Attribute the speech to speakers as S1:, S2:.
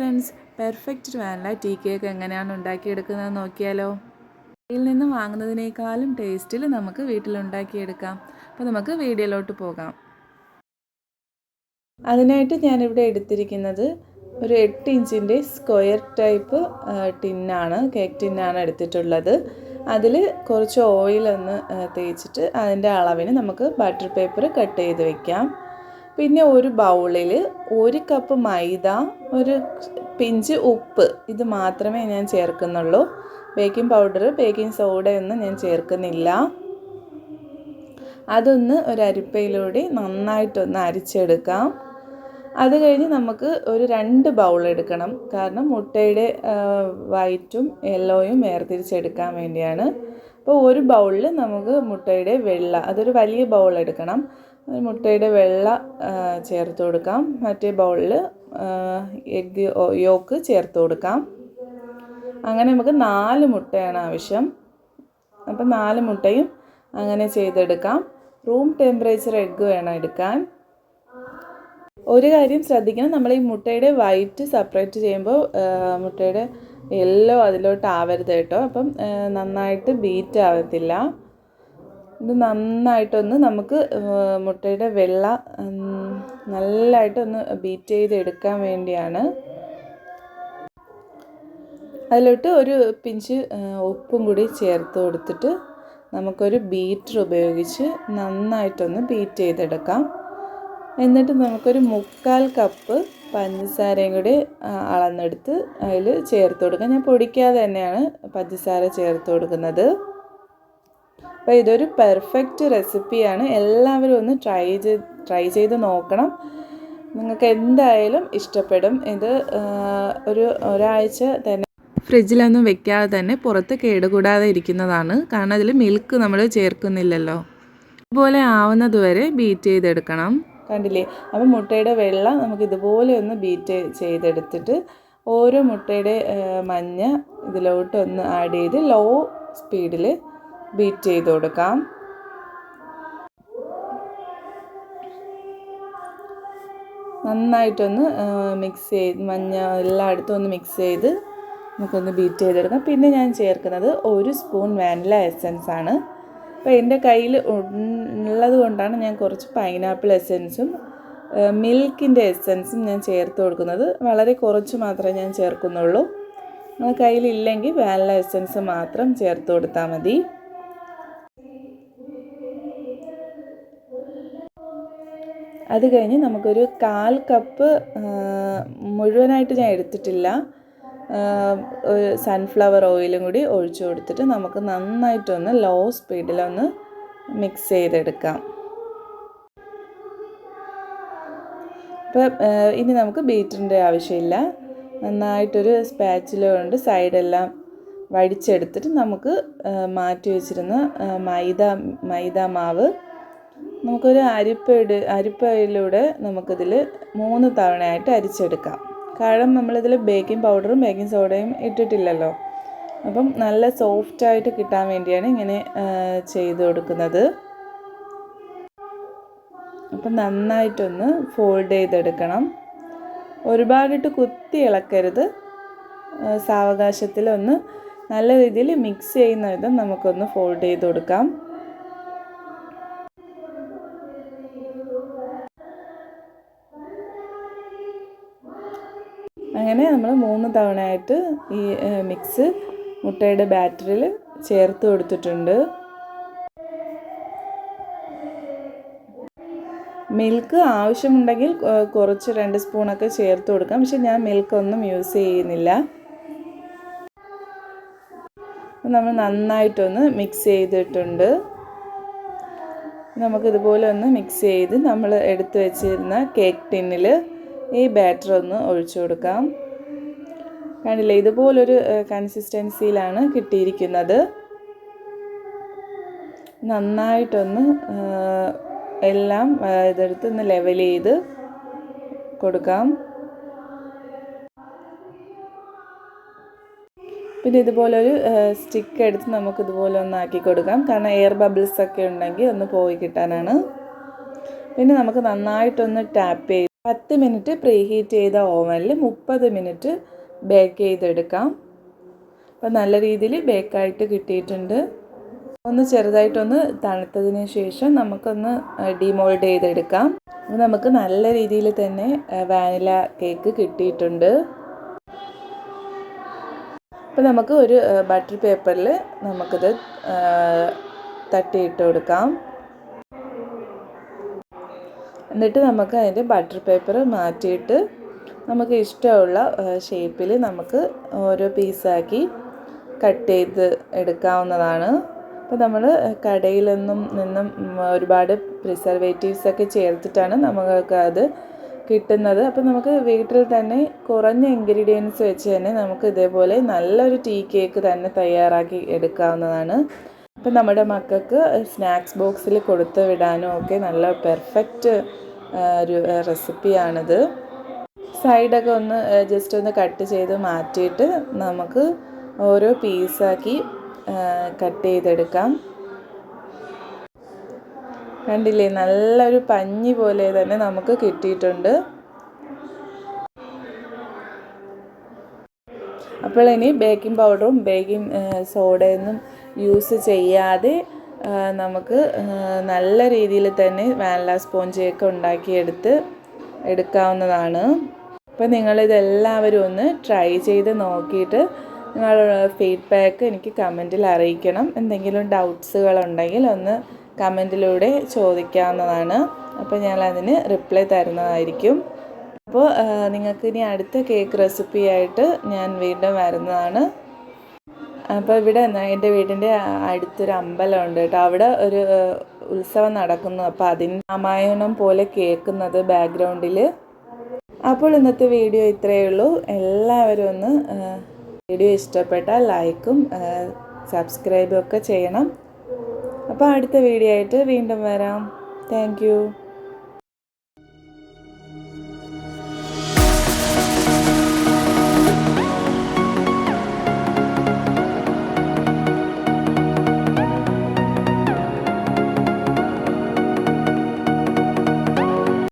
S1: Friends perfect vanilla tea cake എങ്ങനെയാണ് ഉണ്ടാക്കിയെടുക്കുന്നത് നോക്കിയാലോ? കടയിൽ നിന്ന് വാങ്ങുന്നതിനേക്കാളും ടേസ്റ്റിൽ നമുക്ക് വീട്ടിലുണ്ടാക്കിയെടുക്കാം. അപ്പോൾ നമുക്ക് വീഡിയോയിലോട്ട് പോകാം. അതിനായിട്ട് ഞാനിവിടെ എടുത്തിരിക്കുന്നത് ഒരു എട്ട് ഇഞ്ചിന്റെ സ്ക്വയർ ടൈപ്പ് ടിന്നാണ് കേക്ക് ടിന്നാണ് എടുത്തിട്ടുള്ളത്. അതിൽ കുറച്ച് ഓയിലൊന്ന് തേച്ചിട്ട് അതിന്റെ അളവിന് നമുക്ക് ബട്ടർ പേപ്പർ കട്ട് ചെയ്ത് വെക്കാം. പിന്നെ ഒരു ബൗളിൽ ഒരു കപ്പ് മൈദ ഒരു പിഞ്ച് ഉപ്പ്. ഇത് മാത്രമേ ഞാൻ ചേർക്കുന്നുള്ളൂ. ബേക്കിംഗ് പൗഡർ ബേക്കിംഗ് സോഡയൊന്നും ഞാൻ ചേർക്കുന്നില്ല. അതൊന്ന് ഒരു അരിപ്പയിലൂടെ നന്നായിട്ടൊന്ന് അരിച്ചെടുക്കാം. അത് കഴിഞ്ഞ് നമുക്ക് ഒരു രണ്ട് ബൗൾ എടുക്കണം. കാരണം മുട്ടയുടെ വൈറ്റും യെല്ലോയും വേർതിരിച്ചെടുക്കാൻ വേണ്ടിയാണ്. അപ്പോൾ ഒരു ബൗളിൽ നമുക്ക് മുട്ടയുടെ വെള്ള അതൊരു വലിയ ബൗൾ എടുക്കണം. മുട്ടയുടെ വെള്ള ചേർത്ത് കൊടുക്കാം. മറ്റേ ബൗളിൽ എഗ്ഗ് യോക്ക് ചേർത്ത് കൊടുക്കാം. അങ്ങനെ നമുക്ക് നാല് മുട്ടയാണ് ആവശ്യം. അപ്പം നാല് മുട്ടയും അങ്ങനെ ചെയ്തെടുക്കാം. റൂം ടെമ്പറേച്ചർ എഗ്ഗ് വേണം എടുക്കാൻ. ഒരു കാര്യം ശ്രദ്ധിക്കണം നമ്മൾ ഈ മുട്ടയുടെ വൈറ്റ് സെപ്പറേറ്റ് ചെയ്യുമ്പോൾ മുട്ടയുടെ യെല്ലോ അതിലോട്ട് ആവരുത് കേട്ടോ. അപ്പം നന്നായിട്ട് ബീറ്റ് ആവത്തില്ല. ഇത് നന്നായിട്ടൊന്ന് നമുക്ക് മുട്ടയുടെ വെള്ള നല്ലതായിട്ടൊന്ന് ബീറ്റ് ചെയ്ത് എടുക്കാൻ വേണ്ടിയാണ്. അതിലോട്ട് ഒരു പിഞ്ച് ഉപ്പും കൂടി ചേർത്ത് കൊടുത്തിട്ട് നമുക്കൊരു ബീറ്റർ ഉപയോഗിച്ച് നന്നായിട്ടൊന്ന് ബീറ്റ് ചെയ്തെടുക്കാം. എന്നിട്ട് നമുക്കൊരു മുക്കാൽ കപ്പ് പഞ്ചസാരയും കൂടി അളന്നെടുത്ത് അതിൽ ചേർത്ത് കൊടുക്കുക. ഞാൻ പൊടിക്കാതെ തന്നെയാണ് പഞ്ചസാര ചേർത്ത് കൊടുക്കുന്നത്. അപ്പോൾ ഇതൊരു പെർഫെക്റ്റ് റെസിപ്പിയാണ്. എല്ലാവരും ഒന്ന് ട്രൈ ചെയ്ത് ട്രൈ ചെയ്ത് നോക്കണം. നിങ്ങൾക്ക് എന്തായാലും ഇഷ്ടപ്പെടും. ഇത് ഒരു ഒരാഴ്ച തന്നെ ഫ്രിഡ്ജിലൊന്നും വെക്കാതെ തന്നെ പുറത്ത് കേടുകൂടാതെ ഇരിക്കുന്നതാണ്. കാരണം അതിൽ മിൽക്ക് നമ്മൾ ചേർക്കുന്നില്ലല്ലോ. ഇതുപോലെ ആവുന്നതുവരെ ബീറ്റ് ചെയ്തെടുക്കണം. കണ്ടില്ലേ? അപ്പോൾ മുട്ടയുടെ വെള്ള നമുക്ക് ഇതുപോലെ ഒന്ന് ബീറ്റ് ചെയ്തെടുത്തിട്ട് ഓരോ മുട്ടയുടെ മഞ്ഞ ഇതിലോട്ട് ഒന്ന് ആഡ് ചെയ്ത് ലോ സ്പീഡിൽ ബീറ്റ് ചെയ്ത് കൊടുക്കാം. നന്നായിട്ടൊന്ന് മിക്സ് ചെയ്ത് മഞ്ഞ എല്ലായിടത്തും ഒന്ന് മിക്സ് ചെയ്ത് നമുക്കൊന്ന് ബീറ്റ് ചെയ്തെടുക്കാം. പിന്നെ ഞാൻ ചേർക്കുന്നത് ഒരു സ്പൂൺ വാനില എസൻസ് ആണ്. അപ്പോൾ എന്റെ കയ്യിൽ ഉള്ളത് കൊണ്ടാണ് ഞാൻ കുറച്ച് പൈനാപ്പിൾ എസെൻസും മിൽക്കിന്റെ എസെൻസും ഞാൻ ചേർത്ത് കൊടുക്കുന്നത്. വളരെ കുറച്ച് മാത്രമേ ഞാൻ ചേർക്കുന്നുള്ളൂ. നിങ്ങൾ കയ്യിലില്ലെങ്കിൽ വാനില എസെൻസ് മാത്രം ചേർത്ത് കൊടുത്താൽ മതി. അത് കഴിഞ്ഞ് നമുക്കൊരു കാൽ കപ്പ് മുഴുവനായിട്ട് ഞാൻ എടുത്തിട്ടില്ല. സൺഫ്ലവർ ഓയിലും കൂടി ഒഴിച്ചു കൊടുത്തിട്ട് നമുക്ക് നന്നായിട്ടൊന്ന് ലോ സ്പീഡിലൊന്ന് മിക്സ് ചെയ്തെടുക്കാം. അപ്പോൾ ഇനി നമുക്ക് ബീറ്ററിന്റെ ആവശ്യമില്ല. നന്നായിട്ടൊരു സ്പാച്ചില കൊണ്ട് സൈഡെല്ലാം വടിച്ചെടുത്തിട്ട് നമുക്ക് മാറ്റി വെച്ചിരുന്ന മൈദ മൈദ മാവ് നമുക്കൊരു അരിപ്പയുടെ അരിപ്പയിലൂടെ നമുക്കിതിൽ മൂന്ന് തവണയായിട്ട് അരിച്ചെടുക്കാം. കാരണം നമ്മളിതിൽ ബേക്കിംഗ് പൗഡറും ബേക്കിംഗ് സോഡയും ഇട്ടിട്ടില്ലല്ലോ. അപ്പം നല്ല സോഫ്റ്റായിട്ട് കിട്ടാൻ വേണ്ടിയാണ് ഇങ്ങനെ ചെയ്ത് കൊടുക്കുന്നത്. അപ്പം നന്നായിട്ടൊന്ന് ഫോൾഡ് ചെയ്തെടുക്കണം. ഒരുപാടിട്ട് കുത്തി ഇളക്കരുത്. സാവകാശത്തിലൊന്ന് നല്ല രീതിയിൽ മിക്സ് ചെയ്യുന്ന വിധം നമുക്കൊന്ന് ഫോൾഡ് ചെയ്ത് കൊടുക്കാം. അങ്ങനെ നമ്മൾ മൂന്ന് തവണയായിട്ട് ഈ മിക്സ് മുട്ടയുടെ ബാറ്ററിൽ ചേർത്ത് കൊടുത്തിട്ടുണ്ട്. മിൽക്ക് ആവശ്യമുണ്ടെങ്കിൽ കുറച്ച് രണ്ട് സ്പൂണൊക്കെ ചേർത്ത് കൊടുക്കാം. പക്ഷെ ഞാൻ മിൽക്കൊന്നും യൂസ് ചെയ്യുന്നില്ല. നമ്മൾ നന്നായിട്ടൊന്ന് മിക്സ് ചെയ്തിട്ടുണ്ട്. നമുക്കിതുപോലെ ഒന്ന് മിക്സ് ചെയ്ത് നമ്മൾ എടുത്തു വെച്ചിരുന്ന കേക്ക് ടിന്നിൽ ഈ ബാറ്റർ ഒന്ന് ഒഴിച്ചു കൊടുക്കാം. കണ്ടില്ലേ ഇതുപോലൊരു കൺസിസ്റ്റൻസിയിലാണ് കിട്ടിയിരിക്കുന്നത്. നന്നായിട്ടൊന്ന് എല്ലാം ഇതെടുത്ത് ഒന്ന് ലെവൽ ചെയ്ത് കൊടുക്കാം. പിന്നെ ഇതുപോലൊരു സ്റ്റിക്ക് എടുത്ത് നമുക്ക് ഇതുപോലെ ഒന്ന് ആക്കി കൊടുക്കാം. കാരണം എയർ ബബിൾസ് ഒക്കെ ഉണ്ടെങ്കിൽ ഒന്ന് പോയി കിട്ടാനാണ്. പിന്നെ നമുക്ക് നന്നായിട്ടൊന്ന് ടാപ്പ് ചെയ്ത് പത്ത് മിനിറ്റ് പ്രീ ഹീറ്റ് ചെയ്ത ഓവനിൽ മുപ്പത് മിനിറ്റ് ബേക്ക് ചെയ്തെടുക്കാം. അപ്പോൾ നല്ല രീതിയിൽ ബേക്കായിട്ട് കിട്ടിയിട്ടുണ്ട്. ഒന്ന് ചെറുതായിട്ടൊന്ന് തണുത്തതിന് ശേഷം നമുക്കൊന്ന് ഡിമോൾഡ് ചെയ്തെടുക്കാം. അപ്പോൾ നമുക്ക് നല്ല രീതിയിൽ തന്നെ വാനില കേക്ക് കിട്ടിയിട്ടുണ്ട്. അപ്പോൾ നമുക്ക് ഒരു ബട്ടർ പേപ്പറിൽ നമുക്കിത് തട്ടിയിട്ട് കൊടുക്കാം. എന്നിട്ട് നമുക്ക് അതിന്റെ ബട്ടർ പേപ്പർ മാറ്റിയിട്ട് നമുക്ക് ഇഷ്ടമുള്ള ഷേപ്പിൽ നമുക്ക് ഓരോ പീസാക്കി കട്ട് ചെയ്ത് എടുക്കാവുന്നതാണ്. അപ്പോൾ നമ്മൾ കടയിൽ നിന്നും നിന്നും ഒരുപാട് പ്രിസർവേറ്റീവ്സ് ഒക്കെ ചേർത്തിട്ടാണ് നമുക്ക് അത് കിട്ടുന്നത്. അപ്പോൾ നമുക്ക് വീട്ടിൽ തന്നെ കുറഞ്ഞ ഇൻഗ്രീഡിയൻസ് വെച്ച് തന്നെ നമുക്ക് ഇതേപോലെ നല്ലൊരു ടീ കേക്ക് തന്നെ തയ്യാറാക്കി എടുക്കാവുന്നതാണ്. അപ്പം നമ്മുടെ മക്കൾക്ക് സ്നാക്സ് ബോക്സിൽ കൊടുത്തു വിടാനും ഒക്കെ നല്ല പെർഫെക്റ്റ് ഒരു റെസിപ്പിയാണിത് സൈഡൊക്കെ ഒന്ന് ജസ്റ്റ് ഒന്ന് കട്ട് ചെയ്ത് മാറ്റിയിട്ട് നമുക്ക് ഓരോ പീസാക്കി കട്ട് ചെയ്തെടുക്കാം. കണ്ടില്ലേ? നല്ലൊരു പഞ്ഞി പോലെ തന്നെ നമുക്ക് കിട്ടിയിട്ടുണ്ട്. അപ്പോൾ ഇനി ബേക്കിംഗ് പൗഡറും ബേക്കിംഗ് സോഡയൊന്നും യൂസ് ചെയ്യാതെ നമുക്ക് നല്ല രീതിയിൽ തന്നെ വാനില സ്പോഞ്ചൊക്കെ ഉണ്ടാക്കിയെടുത്ത് എടുക്കാവുന്നതാണ്. അപ്പോൾ നിങ്ങളിതെല്ലാവരും ഒന്ന് ട്രൈ ചെയ്ത് നോക്കിയിട്ട് നിങ്ങളുടെ ഫീഡ്ബാക്ക് എനിക്ക് കമന്റിൽ അറിയിക്കണം. എന്തെങ്കിലും ഡൗട്ട്സുകളുണ്ടെങ്കിൽ ഒന്ന് കമന്റിലൂടെ ചോദിക്കാവുന്നതാണ്. അപ്പോൾ ഞാൻ അതിന് റിപ്ലൈ തരുന്നതായിരിക്കും. അപ്പോൾ നിങ്ങൾക്ക് ഇനി അടുത്ത കേക്ക് റെസിപ്പി ആയിട്ട് ഞാൻ വീണ്ടും വരുന്നതാണ്. അപ്പോൾ ഇവിടെ എന്റെ വീടിന്റെ അടുത്തൊരു അമ്പലമുണ്ട് കേട്ടോ. അവിടെ ഒരു ഉത്സവം നടക്കുന്നു. അപ്പോൾ അതിന് രാമായണം പോലെ കേൾക്കുന്നത് ബാക്ക്ഗ്രൗണ്ടിൽ അപ്പോൾ ഇന്നത്തെ വീഡിയോ ഇത്രയേ ഉള്ളൂ. എല്ലാവരും ഒന്ന് വീഡിയോ ഇഷ്ടപ്പെട്ടാൽ ലൈക്കും സബ്സ്ക്രൈബും ഒക്കെ ചെയ്യണം. അപ്പോൾ അടുത്ത വീഡിയോ ആയിട്ട് വീണ്ടും വരാം. താങ്ക്